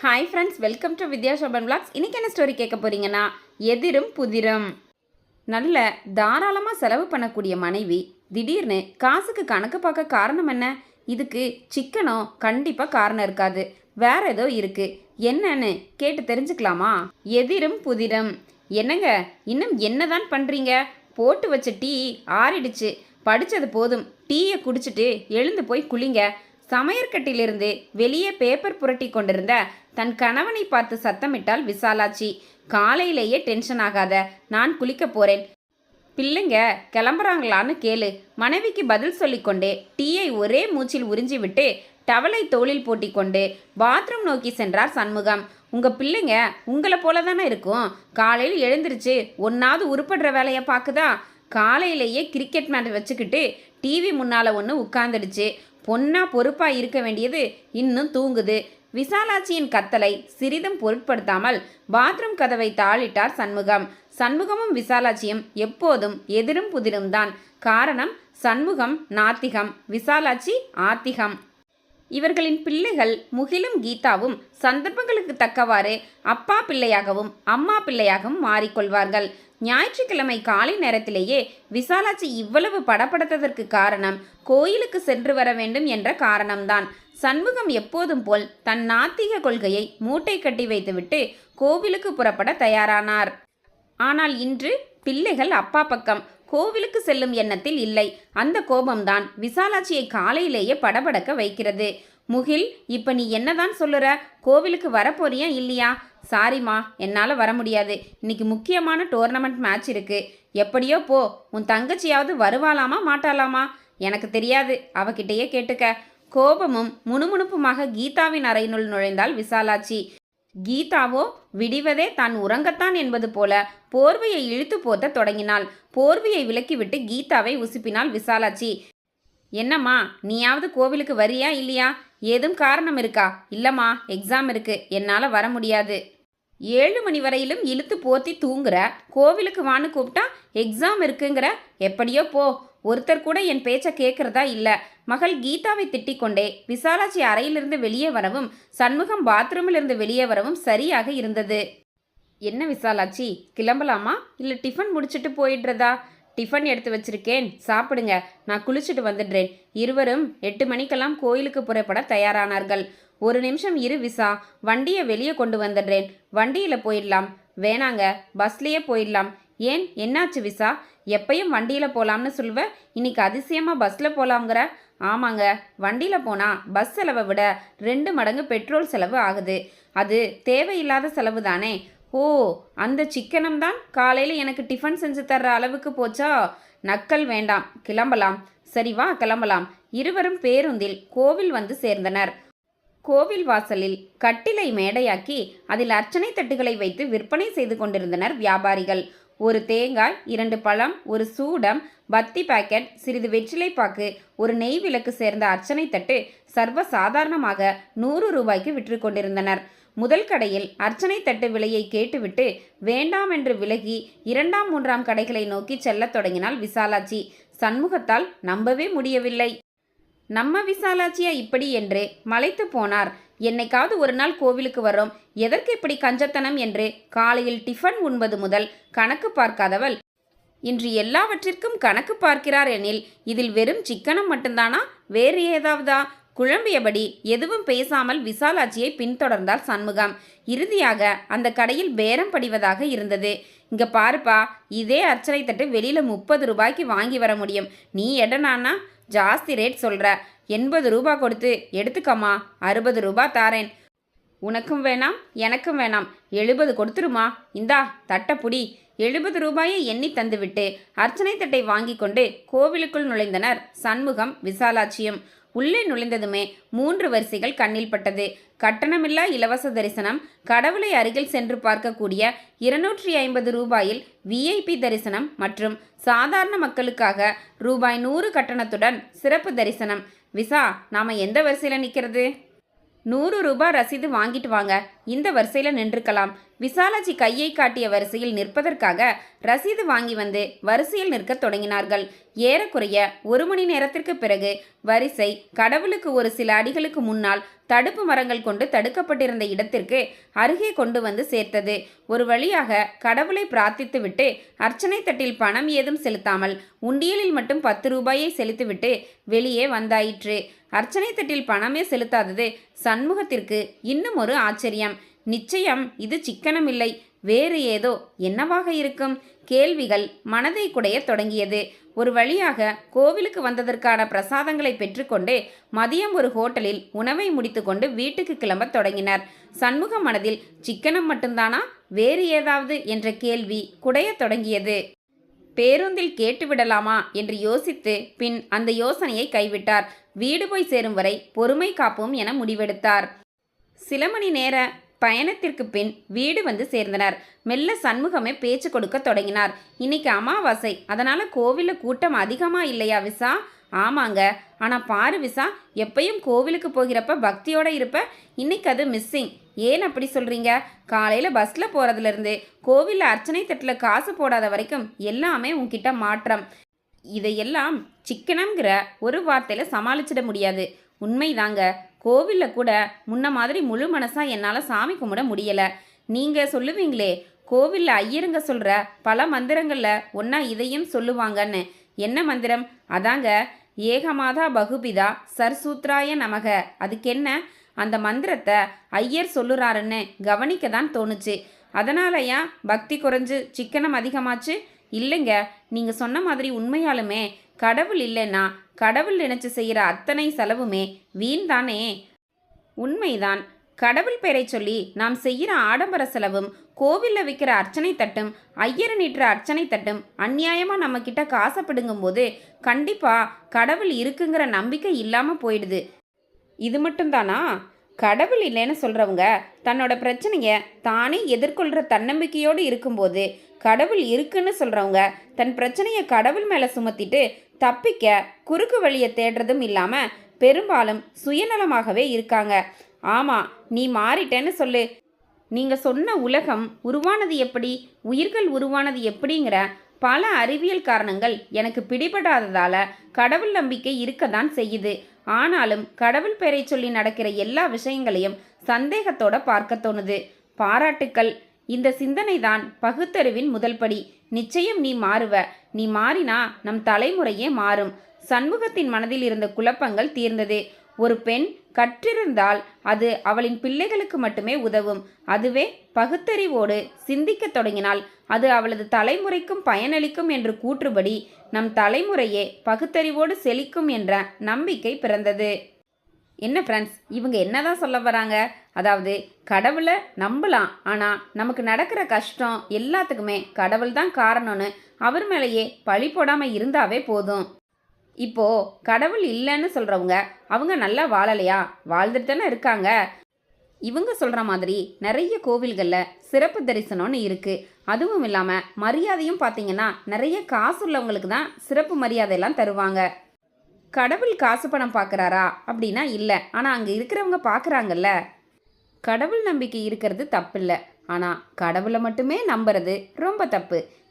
Hi friends welcome to Vidya Shoban blogs இன்றைக்கி என்ன story கேட்க போகிறீங்கன்னா எதிரும் புதிரும். நல்ல தாராளமாக செலவு பண்ணக்கூடிய மனைவி திடீர்னு காசுக்கு கணக்கு பார்க்க காரணம் என்ன? இதுக்கு சிக்கனோ கண்டிப்பாக காரணம் இருக்காது. வேற ஏதோ இருக்குது என்னன்னு கேட்டு தெரிஞ்சுக்கலாமா? எதிரும் புதிரும். என்னங்க? இன்னும் என்னதான் பண்ணுறீங்க போட்டு வச்ச டீ ஆறிடுச்சு. படித்தது போதும். டீயை குடிச்சிட்டு எழுந்து போய் குளிங்க. சமையற்கட்டிலிருந்து வெளியே பேப்பர் புரட்டி கொண்டிருந்த தன் கணவனை பார்த்து சத்தமிட்டாள் விசாலாட்சி. காலையிலேயே டென்ஷன் ஆகாத நான் குளிக்க போறேன். பிள்ளைங்க கிளம்புறாங்களான்னு கேளு. மனைவிக்கு பதில் சொல்லிக்கொண்டே டீயை ஒரே மூச்சில் உறிஞ்சிவிட்டு டவலை தோளில் போட்டிக்கொண்டு பாத்ரூம் நோக்கி சென்றார் சண்முகம். உங்கள் பிள்ளைங்க உங்களை போல தானே இருக்கும்? காலையில் எழுந்திருச்சு ஒன்றாவது உருப்படுற வேலையை பார்க்குதா காலையிலேயே கிரிக்கெட் மேட்ச் வச்சுக்கிட்டு டிவி முன்னால் ஒன்று உட்காந்துடுச்சு பொன்னா பொறுப்பா இருக்க வேண்டியது இன்னும் தூங்குது. விசாலாட்சியின் கத்தலை சிறிதும் பொருட்படுத்தாமல் பாத்ரூம் கதவை தாளிட்டார் சண்முகம். சண்முகமும் விசாலாட்சியும் எப்போதும் எதிரும் புதிரும் தான். காரணம் சண்முகம் நாத்திகம் விசாலாட்சி ஆத்திகம். இவர்களின் பிள்ளைகள் முகிலும் கீதாவும் சந்தர்ப்பங்களுக்கு தக்கவாறு அப்பா பிள்ளையாகவும் அம்மா பிள்ளையாகவும் மாறிக்கொள்வார்கள். ஞாயிற்றுக்கிழமை காலை நேரத்திலேயே விசாலாட்சி இவ்வளவு படப்படுத்ததற்கு காரணம் கோயிலுக்கு சென்று வர வேண்டும் என்ற காரணம்தான். சண்முகம் எப்போதும் போல் தன் நாத்திக கொள்கையை மூட்டை கட்டி வைத்துவிட்டு கோவிலுக்கு புறப்பட தயாரானார். ஆனால் இன்று பிள்ளைகள் அப்பா பக்கம் கோவிலுக்கு செல்லும் எண்ணத்தில் இல்லை. அந்த கோபம்தான் விசாலாட்சியை காலையிலேயே படபடக்க வைக்கிறது. முகில் இப்ப நீ என்னதான் சொல்லுற? கோவிலுக்கு வரப்போறியா இல்லையா? சாரிம்மா என்னால் வர முடியாது. இன்னைக்கு முக்கியமான டோர்னமெண்ட் மேட்ச் இருக்கு. எப்படியோ போ உன் தங்கச்சியாவது வருவாளாமா மாட்டாளாமா? எனக்கு தெரியாது. அவகிட்டயே கேட்டுக்க. கோபமும் முணுமுணுப்புமாக கீதாவின் அறையினுள் நுழைந்தாள் விசாலாட்சி. கீதாவோ விடிவதே தான் உறங்கத்தான் என்பது போல போர்வையை இழுத்து போத்த தொடங்கினாள். போர்வையை விலக்கிவிட்டு கீதாவை உசுப்பினாள் விசாலாட்சி என்னம்மா நீயாவது கோவிலுக்கு வரியா இல்லையா? ஏதும் காரணம் இருக்கா? இல்லம்மா எக்ஸாம் இருக்கு. என்னால் வர முடியாது. ஏழு மணி வரையிலும் இழுத்து போத்தி தூங்குற கோவிலுக்கு வான்னு கூப்பிட்டா எக்ஸாம் இருக்குங்கிற எப்படியோ போ ஒருத்தர் கூட என் பேச்சை கேட்கறதா இல்லை. மகள் கீதாவை திட்டிக்கொண்டே விசாலாச்சி விசாலாட்சி அறையிலிருந்து வெளியே வரவும் சண்முகம் பாத்ரூமிலிருந்து வெளியே வரவும் சரியாக இருந்தது. என்ன விசாலாட்சி கிளம்பலாமா? இல்லை டிஃபன் முடிச்சிட்டு போயிடுறதா? டிஃபன் எடுத்து வச்சிருக்கேன் சாப்பிடுங்க நான் குளிச்சுட்டு வந்துடுறேன். இருவரும் எட்டு மணிக்கெல்லாம் கோயிலுக்கு புறப்பட தயாரானார்கள். ஒரு நிமிஷம் இரு விசா வண்டியை வெளியே கொண்டு வந்துடுறேன். வண்டியில் போயிடலாம். வேணாங்க பஸ்லேயே போயிடலாம். ஏன்? என்னாச்சு விசா? எப்பயும் வண்டியில் போகலாம்னு சொல்லுவ? இன்னைக்கு அதிசயமாக பஸ்ஸில் போகலாங்கிற ஆமாங்க. வண்டியில் போனால் பஸ் செலவை விட ரெண்டு மடங்கு பெட்ரோல் செலவு ஆகுது. அது தேவையில்லாத செலவு தானே? ஓ அந்த சிக்கனம் தான்? காலையில் எனக்கு டிஃபன் செஞ்சு தர்ற அளவுக்கு போச்சா? நக்கல் வேண்டாம். கிளம்பலாம். சரி வா கிளம்பலாம். இருவரும் பேருந்தில் கோவில் வந்து சேர்ந்தனர். கோவில் வாசலில் கட்டிலை மேடையாக்கி அதில் அர்ச்சனை தட்டுகளை வைத்து விற்பனை செய்து கொண்டிருந்தனர் வியாபாரிகள். ஒரு தேங்காய் இரண்டு பழம் ஒரு சூடம் பத்தி பாக்கெட் சிறிது வெற்றிலைப்பாக்கு ஒரு நெய் விளக்கு சேர்ந்த அர்ச்சனை தட்டு சர்வ சாதாரணமாக நூறு ரூபாய்க்கு விற்று கொண்டிருந்தனர். முதல் கடையில் அர்ச்சனை தட்டு விலையை கேட்டுவிட்டு வேண்டாம் என்று விலகி இரண்டாம் மூன்றாம் கடைகளை நோக்கி செல்லத் தொடங்கினாள் விசாலாட்சி சண்முகத்தால் நம்பவே முடியவில்லை. நம்ம விசாலாட்சியா இப்படி என்று மலைத்து போனார். என்னைக்காவது ஒரு நாள் கோவிலுக்கு வர்றோம். எதற்கு இப்படி கஞ்சத்தனம் என்று காலையில் டிஃபன் உண்பது முதல் கணக்கு பார்க்காதவள். இன்று எல்லாவற்றிற்கும் கணக்கு பார்க்கிறார் எனில் இதில் வெறும் சிக்கனம் மட்டும்தானா? வேறு ஏதாவதா? குழம்பியபடி எதுவும் பேசாமல் விசாலாட்சியை பின்தொடர்ந்தார் சண்முகம். இறுதியாக அந்த கடையில் பேரம் படிவதாக இருந்தது. இங்கே பாருப்பா இதே அர்ச்சனை தட்டு வெளியில் முப்பது ரூபாய்க்கு வாங்கி வர முடியும். நீ எடனானா ஜாஸ்தி ரேட் சொல்கிற எண்பது ரூபா கொடுத்து எடுத்துக்கம்மா அறுபது ரூபா தாரேன். உனக்கும் வேணாம் எனக்கும் வேணாம். எழுபது கொடுத்துருமா? இந்தா தட்டப்புடி எழுபது ரூபாயை எண்ணி தந்துவிட்டு அர்ச்சனை தட்டை வாங்கி கொண்டு கோவிலுக்குள் நுழைந்தனர் சண்முகம் விசாலாட்சியும். உள்ளே நுழைந்ததுமே மூன்று வரிசைகள் கண்ணில் பட்டது. கட்டணமில்லா இலவச தரிசனம் கடவுளை அருகில் சென்று பார்க்கக்கூடிய இருநூற்றி ஐம்பது ரூபாயில் விஐபி தரிசனம் மற்றும் சாதாரண மக்களுக்காக ரூபாய் நூறு கட்டணத்துடன் சிறப்பு தரிசனம். விசா நாம் எந்த வரிசையில் நிற்கிறது நூறு ரூபாய் ரசீது வாங்கிட்டு வாங்க. இந்த வரிசையில் நின்றுக்கலாம். விசாலாஜி கையை காட்டிய வரிசையில் நிற்பதற்காக ரசீது வாங்கி வந்து வரிசையில் நிற்கத் தொடங்கினார்கள். ஏறக்குறைய ஒரு மணி நேரத்திற்கு பிறகு வரிசை கடவுளுக்கு ஒரு சில அடிகளுக்கு முன்னால் தடுப்பு மரங்கள் கொண்டு தடுக்கப்பட்டிருந்த இடத்திற்கு அருகே கொண்டு வந்து சேர்த்தது. ஒரு வழியாக கடவுளை பிரார்த்தித்துவிட்டு அர்ச்சனை தட்டில் பணம் ஏதும் செலுத்தாமல் உண்டியலில் மட்டும் பத்து ரூபாயை செலுத்திவிட்டு வெளியே வந்தாயிற்று. அர்ச்சனை தட்டில் பணமே செலுத்தாதது சண்முகத்திற்கு இன்னும் ஒரு ஆச்சரியம். நிச்சயம் இது சிக்கனமில்லை. வேறு ஏதோ என்னவாக இருக்கும்? கேள்விகள் மனதை குடையத் தொடங்கியது. ஒரு வழியாக கோவிலுக்கு வந்ததற்கான பிரசாதங்களை பெற்றுக்கொண்டு மதியம் ஒரு ஹோட்டலில் உணவை முடித்துக்கொண்டு வீட்டுக்கு கிளம்பத் தொடங்கினர். சண்முக மனதில் சிக்கனம் மட்டும்தானா? வேறு ஏதாவது? என்ற கேள்வி குடையத் தொடங்கியது. பேருந்தில் கேட்டுவிடலாமா? என்று யோசித்து பின் அந்த யோசனையை கைவிட்டார். வீடு போய் சேரும் வரை பொறுமை காப்போம் என முடிவெடுத்தார். சில மணி நேர பயணத்திற்கு பின் வீடு வந்து சேர்ந்தனர். மெல்ல சண்முகமே பேச்சு கொடுக்க தொடங்கினார். இன்னைக்கு அமாவாசை. அதனால கோவிலில் கூட்டம் அதிகமாக இல்லையா விசா? ஆமாங்க. ஆனால் பாரு விசா எப்பயும் கோவிலுக்கு போகிறப்ப பக்தியோட இருப்ப. இன்னைக்கு அது மிஸ்ஸிங் ஏன் அப்படி சொல்கிறீங்க காலையில் பஸ்ஸில் போகிறதுலேருந்து கோவிலில் அர்ச்சனை தட்டில் காசு போடாத வரைக்கும் எல்லாமே உன்கிட்ட மாற்றம். இதையெல்லாம் சிக்கனம்ங்கிற ஒரு வார்த்தையில் சமாளிச்சிட முடியாது. உண்மைதாங்க. கோவிலில் கூட முன்ன மாதிரி முழு மனசாக என்னால் சாமி கும்பிட முடியலை. நீங்கள் சொல்லுவீங்களே கோவிலில் ஐயருங்க சொல்கிற பல மந்திரங்களில் ஒன்றா இதையும் சொல்லுவாங்கன்னு. என்ன மந்திரம்? அதாங்க ஏகமாதா பகுபிதா சர்சூத்ராய நமக. அதுக்கென்ன? அந்த மந்திரத்தை ஐயர் சொல்லுறாருன்னு கவனிக்க தான் தோணுச்சு. அதனாலயா பக்தி குறைஞ்சு சிக்கனம் அதிகமாச்சு? இல்லைங்க நீங்கள் சொன்ன மாதிரி உண்மையாலுமே கடவுள் இல்லைன்னா கடவுள் நினைச்சு செய்கிற அத்தனை செலவுமே வீண் தானே உண்மைதான். கடவுள் பெயரை சொல்லி நாம் செய்கிற ஆடம்பர செலவும் கோவிலில் விற்கிற அர்ச்சனை தட்டும் ஐயர் நீட்டுற அர்ச்சனை தட்டும் அந்நியாயமாக நம்மக்கிட்ட காசை பிடுங்கும்போது கண்டிப்பாக கடவுள் இருக்குங்கிற நம்பிக்கை இல்லாமல் போயிடுது. இது மட்டும்தானா? கடவுள் இல்லைன்னு சொல்கிறவங்க தன்னோட பிரச்சனையை தானே எதிர்கொள்கிற தன்னம்பிக்கையோடு இருக்கும்போது கடவுள் இருக்குன்னு சொல்கிறவங்க தன் பிரச்சனையை கடவுள் மேலே சுமத்திட்டு தப்பிக்க குறுக்கு வழியை தேடுறதும் இல்லாமல் பெரும்பாலும் சுயநலமாகவே இருக்காங்க. ஆமாம் நீ மாறிட்டேன்னு சொல்லு. நீங்கள் சொன்ன உலகம் உருவானது எப்படி உயிர்கள் உருவானது எப்படிங்கிற பல அறிவியல் காரணங்கள் எனக்கு பிடிபடாததால் கடவுள் நம்பிக்கை இருக்க தான் செய்யுது. ஆனாலும் கடவுள் பெயரை சொல்லி நடக்கிற எல்லா விஷயங்களையும் சந்தேகத்தோட பார்க்க தோணுது. பாராட்டுக்கள். இந்த சிந்தனை தான் பகுத்தறிவின் முதல் படி. நிச்சயம் நீ மாறுவ. நீ மாறினா நம் தலைமுறையே மாறும். சண்முகத்தின் மனதில் இருந்த குழப்பங்கள் தீர்ந்தது. ஒரு பெண் கற்றிருந்தால் அது அவளின் பிள்ளைகளுக்கு மட்டுமே உதவும். அதுவே பகுத்தறிவோடு சிந்திக்கத் தொடங்கினால் அது அவளது தலைமுறைக்கும் பயனளிக்கும் என்று கூற்றுபடி நம் தலைமுறையே பகுத்தறிவோடு செழிக்கும் என்ற நம்பிக்கை பிறந்தது. என்ன ஃப்ரெண்ட்ஸ் இவங்க என்னதான் சொல்ல வராங்க? அதாவது கடவுளை நம்பலாம். ஆனால் நமக்கு நடக்கிற கஷ்டம் எல்லாத்துக்குமே கடவுள் தான் காரணம்னு அவர் மேலேயே பழி போடாமல் இருந்தாவே போதும். இப்போ கடவுள் இல்லைன்னு சொல்கிறவங்க அவங்க நல்லா வாழலையா? வாழ்ந்துட்டு தானே இருக்காங்க. இவங்க சொல்கிற மாதிரி நிறைய கோவில்களில் சிறப்பு தரிசனம்னு இருக்குது அதுவும் இல்லாமல் மரியாதையும் பார்த்தீங்கன்னா நிறைய காசு உள்ளவங்களுக்கு தான் சிறப்பு மரியாதையெல்லாம் தருவாங்க. கடவுள் காசு பணம் பார்க்குறாரா அப்படின்னா இல்லை. ஆனால் அங்கே இருக்கிறவங்க பார்க்குறாங்கல்ல கடவுள் நம்பிக்கை இருக்கிறது தப்பில்லை. ஆனால் கடவுளை மட்டுமே நம்புறது ரொம்ப தப்பு.